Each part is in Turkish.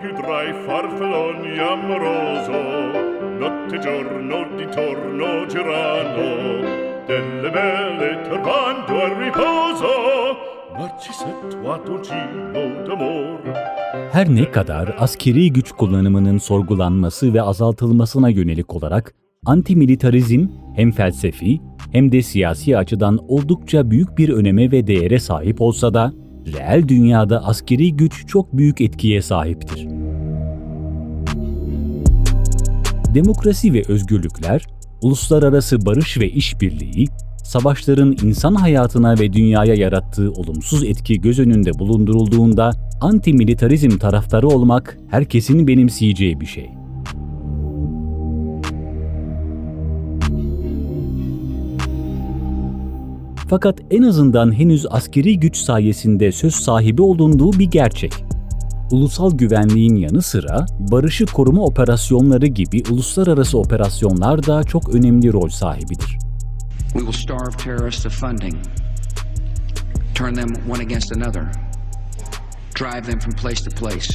più tra i farfalloni amoroso, notte e giorno d'intorno girano, delle belle turbando al riposo. Her ne kadar askeri güç kullanımının sorgulanması ve azaltılmasına yönelik olarak antimilitarizm hem felsefi hem de siyasi açıdan oldukça büyük bir öneme ve değere sahip olsa da reel dünyada askeri güç çok büyük etkiye sahiptir. Demokrasi ve özgürlükler, uluslararası barış ve işbirliği, savaşların insan hayatına ve dünyaya yarattığı olumsuz etki göz önünde bulundurulduğunda antimilitarizm taraftarı olmak herkesin benimseyeceği bir şey. Fakat en azından henüz askeri güç sayesinde söz sahibi olunduğu bir gerçek. Ulusal güvenliğin yanı sıra barışı koruma operasyonları gibi uluslararası operasyonlar da çok önemli rol sahibidir. We will starve terrorists of funding, turn them one against another, drive them from place to place.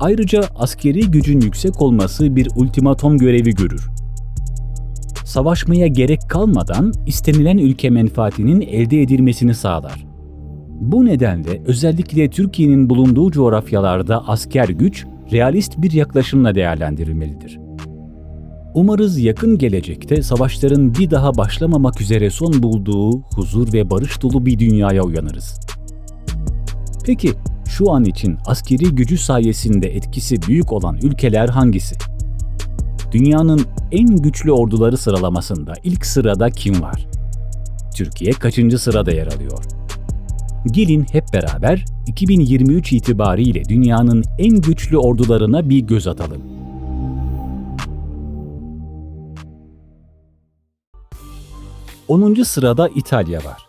Ayrıca askeri gücün yüksek olması bir ultimatom görevi görür. Savaşmaya gerek kalmadan istenilen ülke menfaatinin elde edilmesini sağlar. Bu nedenle özellikle Türkiye'nin bulunduğu coğrafyalarda asker güç realist bir yaklaşımla değerlendirilmelidir. Umarız yakın gelecekte savaşların bir daha başlamamak üzere son bulduğu huzur ve barış dolu bir dünyaya uyanırız. Peki şu an için askeri gücü sayesinde etkisi büyük olan ülkeler hangisi? Dünyanın en güçlü orduları sıralamasında ilk sırada kim var? Türkiye kaçıncı sırada yer alıyor? Gelin hep beraber 2023 itibariyle dünyanın en güçlü ordularına bir göz atalım. Onuncu sırada İtalya var.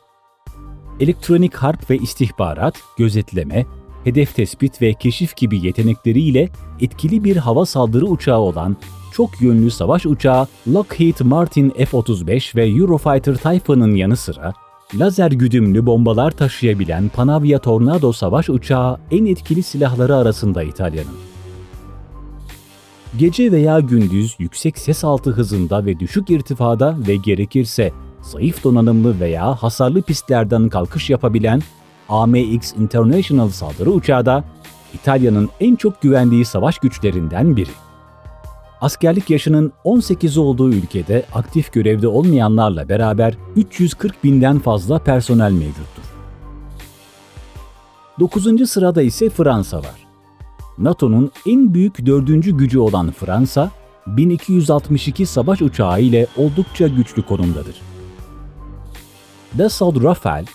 Elektronik harp ve istihbarat, gözetleme, hedef tespit ve keşif gibi yetenekleriyle etkili bir hava saldırı uçağı olan çok yönlü savaş uçağı Lockheed Martin F-35 ve Eurofighter Typhoon'un yanı sıra lazer güdümlü bombalar taşıyabilen Panavia Tornado savaş uçağı en etkili silahları arasında İtalya'nın. Gece veya gündüz yüksek ses altı hızında ve düşük irtifada ve gerekirse zayıf donanımlı veya hasarlı pistlerden kalkış yapabilen AMX International saldırı uçağı da İtalya'nın en çok güvendiği savaş güçlerinden biri. Askerlik yaşının 18 olduğu ülkede aktif görevde olmayanlarla beraber 340 binden fazla personel mevcuttur. 9. sırada ise Fransa var. NATO'nun en büyük dördüncü gücü olan Fransa, 1262 savaş uçağı ile oldukça güçlü konumdadır. Dassault Rafale,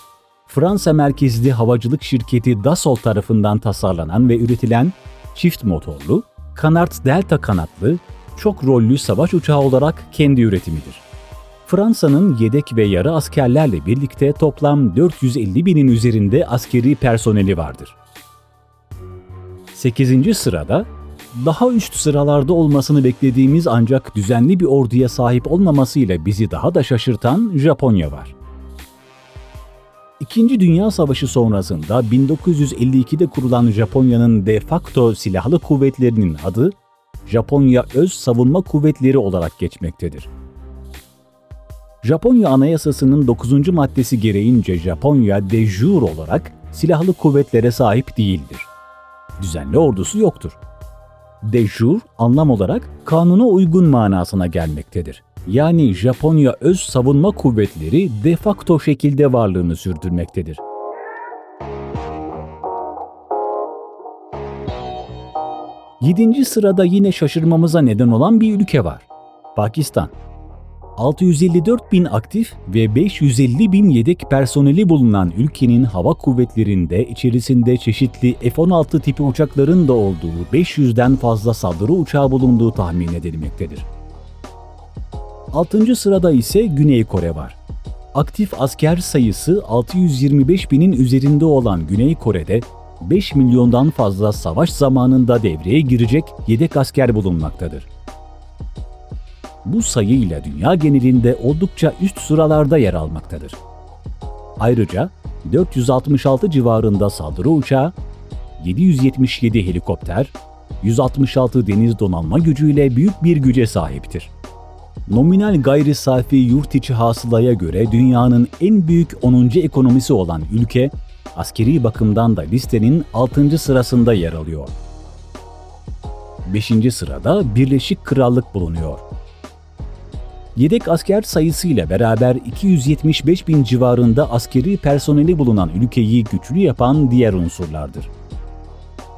Fransa merkezli havacılık şirketi Dassault tarafından tasarlanan ve üretilen çift motorlu, Canard Delta kanatlı, çok rollü savaş uçağı olarak kendi üretimidir. Fransa'nın yedek ve yarı askerlerle birlikte toplam 450 binin üzerinde askeri personeli vardır. 8. sırada daha üst sıralarda olmasını beklediğimiz ancak düzenli bir orduya sahip olmamasıyla bizi daha da şaşırtan Japonya var. İkinci Dünya Savaşı sonrasında 1952'de kurulan Japonya'nın de facto silahlı kuvvetlerinin adı Japonya Öz Savunma Kuvvetleri olarak geçmektedir. Japonya Anayasası'nın 9. maddesi gereğince Japonya de jure olarak silahlı kuvvetlere sahip değildir. Düzenli ordusu yoktur. De jure anlam olarak kanuna uygun manasına gelmektedir. Yani Japonya öz savunma kuvvetleri de facto şekilde varlığını sürdürmektedir. Yedinci sırada yine şaşırmamıza neden olan bir ülke var. Pakistan. 654 bin aktif ve 550 bin yedek personeli bulunan ülkenin hava kuvvetlerinde içerisinde çeşitli F-16 tipi uçakların da olduğu 500'den fazla saldırı uçağı bulunduğu tahmin edilmektedir. 6. sırada ise Güney Kore var. Aktif asker sayısı 625 binin üzerinde olan Güney Kore'de 5 milyondan fazla savaş zamanında devreye girecek yedek asker bulunmaktadır. Bu sayıyla dünya genelinde oldukça üst sıralarda yer almaktadır. Ayrıca 466 civarında saldırı uçağı, 777 helikopter, 166 deniz donanma gücüyle büyük bir güce sahiptir. Nominal gayri safi yurt içi hasılaya göre dünyanın en büyük 10. ekonomisi olan ülke, askeri bakımdan da listenin 6. sırasında yer alıyor. 5. sırada Birleşik Krallık bulunuyor. Yedek asker sayısıyla beraber 275 bin civarında askeri personeli bulunan ülkeyi güçlü yapan diğer unsurlardır.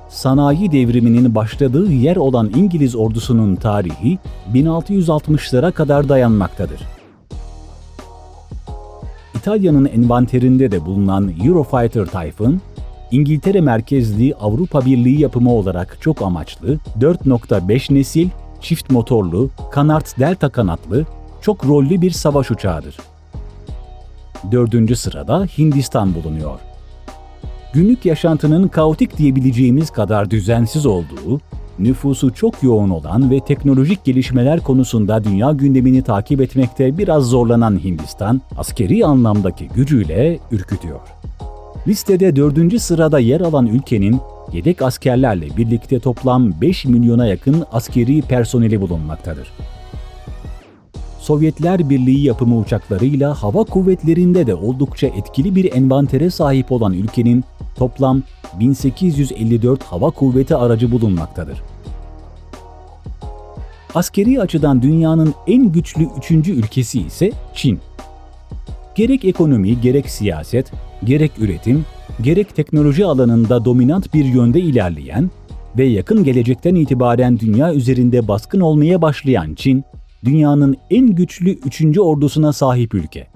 Sanayi devriminin başladığı yer olan İngiliz ordusunun tarihi 1660'lara kadar dayanmaktadır. İtalya'nın envanterinde de bulunan Eurofighter Typhoon, İngiltere merkezli Avrupa Birliği yapımı olarak çok amaçlı 4.5 nesil, çift motorlu, kanart delta kanatlı, çok rollü bir savaş uçağıdır. Dördüncü sırada Hindistan bulunuyor. Günlük yaşantının kaotik diyebileceğimiz kadar düzensiz olduğu, nüfusu çok yoğun olan ve teknolojik gelişmeler konusunda dünya gündemini takip etmekte biraz zorlanan Hindistan, askeri anlamdaki gücüyle ürkütüyor. Listede dördüncü sırada yer alan ülkenin yedek askerlerle birlikte toplam 5 milyona yakın askeri personeli bulunmaktadır. Sovyetler Birliği yapımı uçaklarıyla hava kuvvetlerinde de oldukça etkili bir envantere sahip olan ülkenin toplam 1854 hava kuvveti aracı bulunmaktadır. Askeri açıdan dünyanın en güçlü üçüncü ülkesi ise Çin. Gerek ekonomi, gerek siyaset, gerek üretim, gerek teknoloji alanında dominant bir yönde ilerleyen ve yakın gelecekten itibaren dünya üzerinde baskın olmaya başlayan Çin, dünyanın en güçlü üçüncü ordusuna sahip ülke.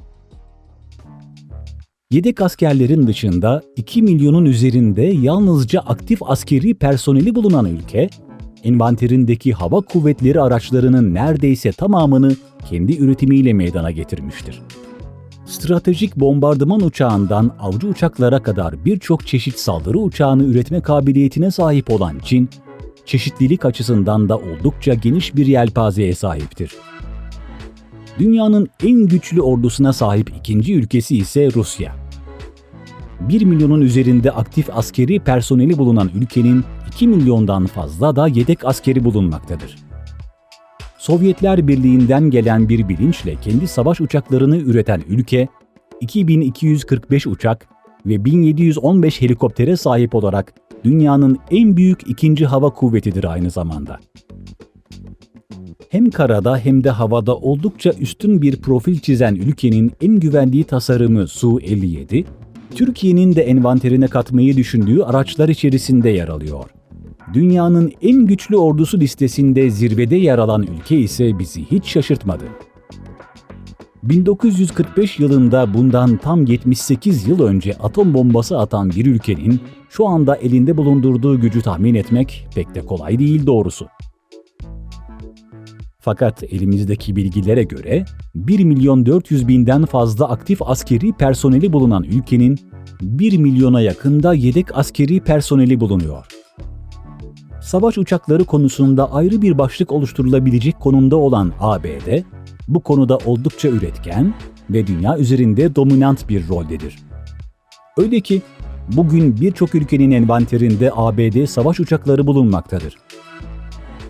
Yedek askerlerin dışında 2 milyonun üzerinde yalnızca aktif askeri personeli bulunan ülke, envanterindeki hava kuvvetleri araçlarının neredeyse tamamını kendi üretimiyle meydana getirmiştir. Stratejik bombardıman uçağından avcı uçaklara kadar birçok çeşit saldırı uçağını üretme kabiliyetine sahip olan Çin, çeşitlilik açısından da oldukça geniş bir yelpazeye sahiptir. Dünyanın en güçlü ordusuna sahip ikinci ülkesi ise Rusya. 1 milyonun üzerinde aktif askeri personeli bulunan ülkenin 2 milyondan fazla da yedek askeri bulunmaktadır. Sovyetler Birliği'nden gelen bir bilinçle kendi savaş uçaklarını üreten ülke, 2245 uçak ve 1715 helikoptere sahip olarak dünyanın en büyük ikinci hava kuvvetidir aynı zamanda. Hem karada hem de havada oldukça üstün bir profil çizen ülkenin en güvendiği tasarımı Su-57, Türkiye'nin de envanterine katmayı düşündüğü araçlar içerisinde yer alıyor. Dünyanın en güçlü ordusu listesinde zirvede yer alan ülke ise bizi hiç şaşırtmadı. 1945 yılında bundan tam 78 yıl önce atom bombası atan bir ülkenin şu anda elinde bulundurduğu gücü tahmin etmek pek de kolay değil doğrusu. Fakat elimizdeki bilgilere göre 1 milyon 400 binden fazla aktif askeri personeli bulunan ülkenin 1 milyona yakında yedek askeri personeli bulunuyor. Savaş uçakları konusunda ayrı bir başlık oluşturulabilecek konumda olan ABD, bu konuda oldukça üretken ve dünya üzerinde dominant bir roldedir. Öyle ki bugün birçok ülkenin envanterinde ABD savaş uçakları bulunmaktadır.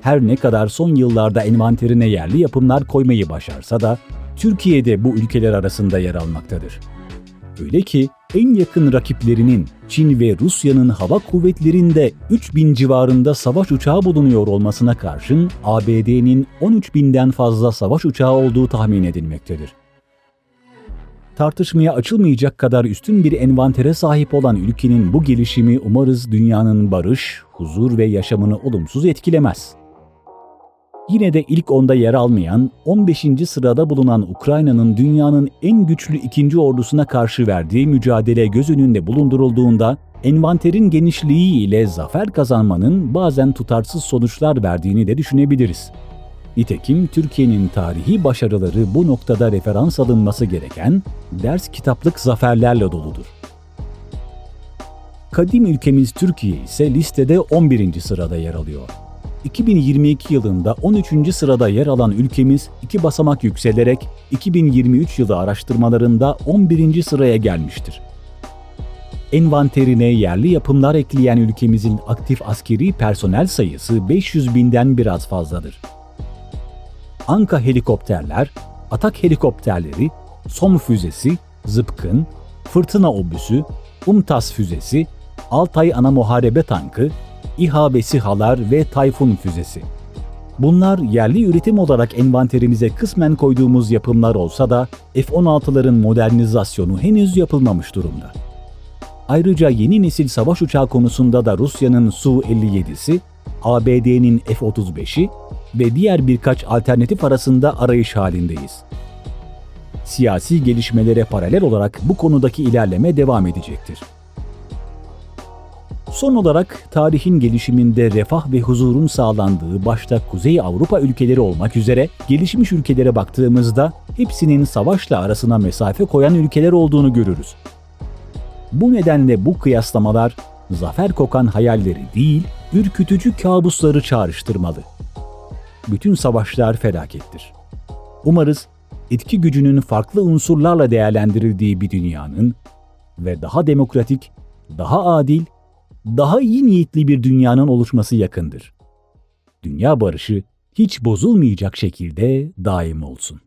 Her ne kadar son yıllarda envanterine yerli yapımlar koymayı başarsa da Türkiye'de bu ülkeler arasında yer almaktadır. Öyle ki en yakın rakiplerinin Çin ve Rusya'nın hava kuvvetlerinde 3000 civarında savaş uçağı bulunuyor olmasına karşın ABD'nin 13 binden fazla savaş uçağı olduğu tahmin edilmektedir. Tartışmaya açılmayacak kadar üstün bir envantere sahip olan ülkenin bu gelişimi umarız dünyanın barış, huzur ve yaşamını olumsuz etkilemez. Yine de ilk onda yer almayan, 15. sırada bulunan Ukrayna'nın dünyanın en güçlü ikinci ordusuna karşı verdiği mücadele göz önünde bulundurulduğunda, envanterin genişliği ile zafer kazanmanın bazen tutarsız sonuçlar verdiğini de düşünebiliriz. Nitekim Türkiye'nin tarihi başarıları bu noktada referans alınması gereken ders kitaplık zaferlerle doludur. Kadim ülkemiz Türkiye ise listede 11. sırada yer alıyor. 2022 yılında 13. sırada yer alan ülkemiz iki basamak yükselerek 2023 yılı araştırmalarında 11. sıraya gelmiştir. envanterine yerli yapımlar ekleyen ülkemizin aktif askeri personel sayısı 500 binden biraz fazladır. Anka helikopterler, atak helikopterleri, SOM füzesi, Zıpkın, Fırtına obüsü, UMTAS füzesi, Altay Ana Muharebe Tankı, İHA ve SİHA'lar ve Tayfun füzesi. Bunlar yerli üretim olarak envanterimize kısmen koyduğumuz yapımlar olsa da F-16'ların modernizasyonu henüz yapılmamış durumda. Ayrıca yeni nesil savaş uçağı konusunda da Rusya'nın Su-57'si, ABD'nin F-35'i ve diğer birkaç alternatif arasında arayış halindeyiz. Siyasi gelişmelere paralel olarak bu konudaki ilerleme devam edecektir. Son olarak tarihin gelişiminde refah ve huzurun sağlandığı başta Kuzey Avrupa ülkeleri olmak üzere gelişmiş ülkelere baktığımızda hepsinin savaşla arasına mesafe koyan ülkeler olduğunu görürüz. Bu nedenle bu kıyaslamalar zafer kokan hayalleri değil, ürkütücü kabusları çağrıştırmalı. Bütün savaşlar felakettir. Umarız etki gücünün farklı unsurlarla değerlendirildiği bir dünyanın ve daha demokratik, daha adil, daha iyi niyetli bir dünyanın oluşması yakındır. Dünya barışı hiç bozulmayacak şekilde daim olsun.